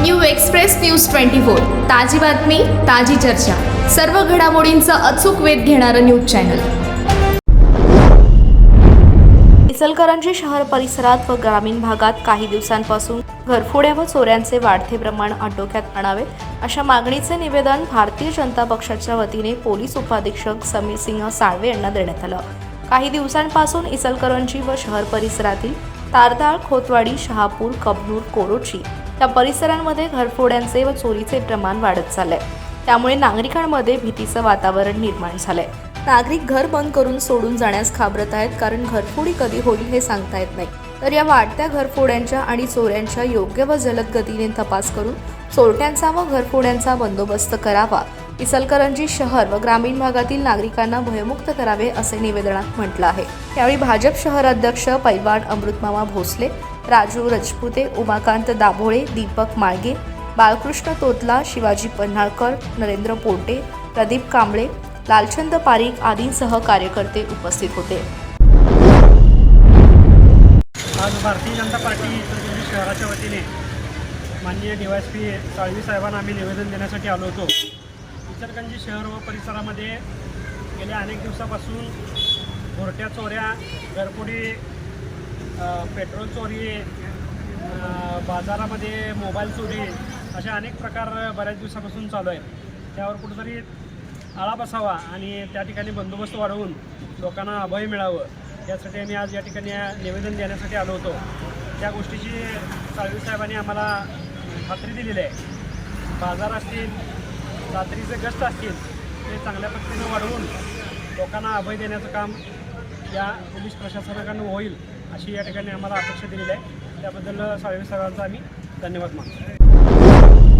New express news twenty four. ताजी बातमी ताजी चर्चा. सर्व घडामोडींचा अचूक वेध घेणारं न्यूज चॅनल. इचलकरंजी शहर परिसरात व ग्रामीण भागात काही दिवसांपासून घरफोड्या व चोऱ्यांचे वाढते प्रमाण आटोक्यात आणावे अशा मागणीचे निवेदन भारतीय जनता पक्षाच्या वतीने पोलीस उपाधीक्षक समीर सिंह साळवे यांना देण्यात आलं. काही दिवसांपासून इचलकरंजी व शहर परिसरातील तारदाळ खोतवाडी शहापूर कबनूर कोरोची त्या परिसरांमध्ये घरफोड्यांचे व चोरीचे प्रमाण वाढत चाललंय. त्यामुळे नागरिकांमध्ये भीतीचं वातावरण निर्माण झालंय. नागरिक घर बंद करून सोडून जाण्यास घाबरत आहेत कारण घरफोडी कधी होईल हे सांगता येत नाही. तर या वाढत्या घरफोड्यांच्या आणि चोऱ्यांच्या योग्य व जलद गतीने तपास करून चोरट्यांचा व घरफोड्यांचा बंदोबस्त करावा. इचलकरंजी शहर व ग्रामीण भागातील नागरिकांना भयमुक्त करावे असे निवेदनात म्हटलं आहे. यावेळी भाजप शहराध्यक्ष पैलवान अमृतमामा भोसले राजू रजपुते उमाकांत दाभोळे दीपक माळगे बाळकृष्ण तोतला शिवाजी पन्हाळकर नरेंद्र पोटे प्रदीप कांबळे लालचंद पारीख आदींसह कार्यकर्ते उपस्थित होते. आज भारतीय जनता पार्टी इचलकरंजी शहराच्या वतीने माननीय D Y S P Salvi साहेबांना आम्ही निवेदन देण्यासाठी आलो होतो. इचलकरंजी शहर व परिसरामध्ये गेल्या अनेक दिवसापासून घोरट्या चोऱ्या घरपोडी पेट्रोल चोरी बाजारामध्ये मोबाईल चोरी अशा अनेक प्रकार बऱ्याच दिवसापासून चालू आहेत. त्यावर कुठंतरी आळा बसावा आणि त्या ठिकाणी बंदोबस्त वाढवून लोकांना अभय मिळावं यासाठी आम्ही आज या ठिकाणी निवेदन देण्यासाठी आलो होतो. त्या गोष्टीची साळवी साहेबांनी आम्हाला खात्री दिलेली आहे. बाजार असतील रात्रीचे गस्त असतील ते चांगल्या पद्धतीनं वाढवून लोकांना अभय देण्याचं काम या पोलीस प्रशासनाकडून होईल. अशी या ठिकाणी आम्हाला अपेक्षा दिलेली आहे. त्याबद्दल साळवी सरांचा आम्ही धन्यवाद मानतो.